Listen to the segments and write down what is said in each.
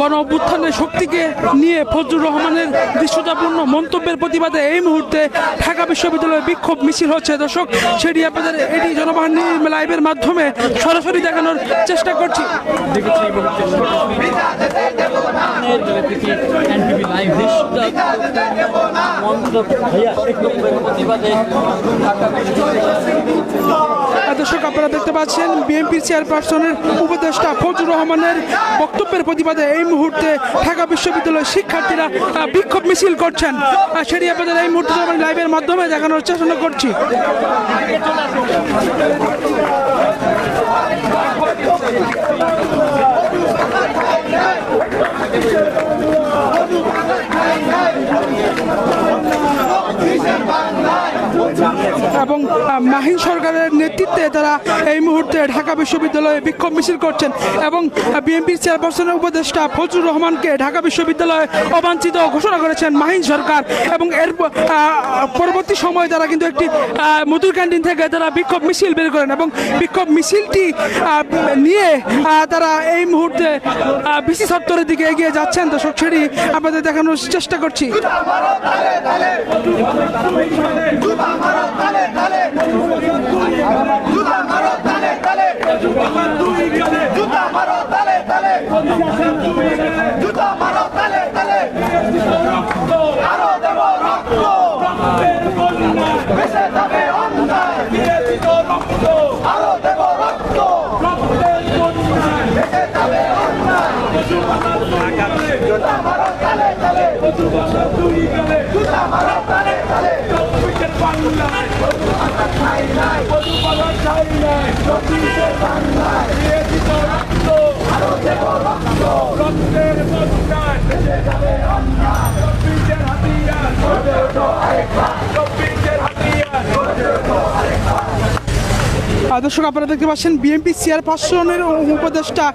গণ অভ্যুত্থানের শক্তিকে নিয়ে ফজলুর রহমানের দৃশ্যতাপূর্ণ মন্তব্যের প্রতিবাদে এই মুহূর্তে ঢাকা বিশ্ববিদ্যালয়ে বিক্ষোভ মিছিল হচ্ছে দর্শক সেটি আপনাদের এটি জনবাহিনী লাইভের মাধ্যমে সরাসরি দেখানোর চেষ্টা করছি প্রতিবাদে দর্শক, আপনারা দেখতে পাচ্ছেন বিএনপির চেয়ারপারসনের উপদেষ্টা ফজুর রহমানের বক্তব্যের প্রতিবাদে এই মুহূর্তে ঢাকা বিশ্ববিদ্যালয়ের শিক্ষার্থীরা বিক্ষোভ মিছিল করছেন। সেটি আপনাদের এই মুহূর্তে লাইভের মাধ্যমে দেখানোর চেষ্টা করছি। এবং মাহিন সরকারের নেতৃত্বে তারা এই মুহূর্তে ঢাকা বিশ্ববিদ্যালয়ে বিক্ষোভ মিছিল করছেন এবং বিএনপির চেয়ারপারসনের উপদেষ্টা ফজলুর রহমানকে ঢাকা বিশ্ববিদ্যালয়ে অবাঞ্ছিত ঘোষণা করেছেন মাহিন সরকার এবং এর পরবর্তী সময়ে তারা কিন্তু একটি মধুর ক্যান্টিন থেকে তারা বিক্ষোভ মিছিল বের করেন এবং বিক্ষোভ মিছিলটি নিয়ে তারা এই মুহূর্তে বিসি সত্তরের দিকে এগিয়ে যাচ্ছেন। তো সেটি আপনাদের দেখানোর চেষ্টা করছি। জুতা মারো তালে তালে জুতা মারো তালে তালে আরও দেব রক্ত বেঁচে যাবে অন্যায় আরও দেব রক্ত বেঁচে যাবে অন্যায় জুতা মারো তালে তালে জুতা আহ, দর্শক, আপনারা দেখতে পাচ্ছেন বিএনপি চেয়ারপারসনের উপদেষ্টা।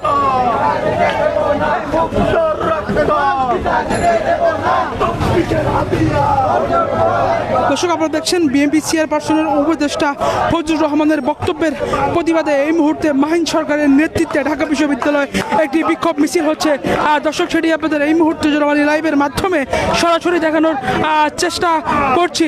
দর্শক, আপনারা দেখছেন বিএনপি চেয়ারপারসনের উপদেষ্টা ফজলুর রহমানের বক্তব্যের প্রতিবাদে এই মুহূর্তে মাহিন সরকারের নেতৃত্বে ঢাকা বিশ্ববিদ্যালয়ে একটি বিক্ষোভ মিছিল হচ্ছে। আর দর্শক, সেটি আপনাদের এই মুহূর্তে জনবাণী লাইভের মাধ্যমে সরাসরি দেখানোর চেষ্টা করছি।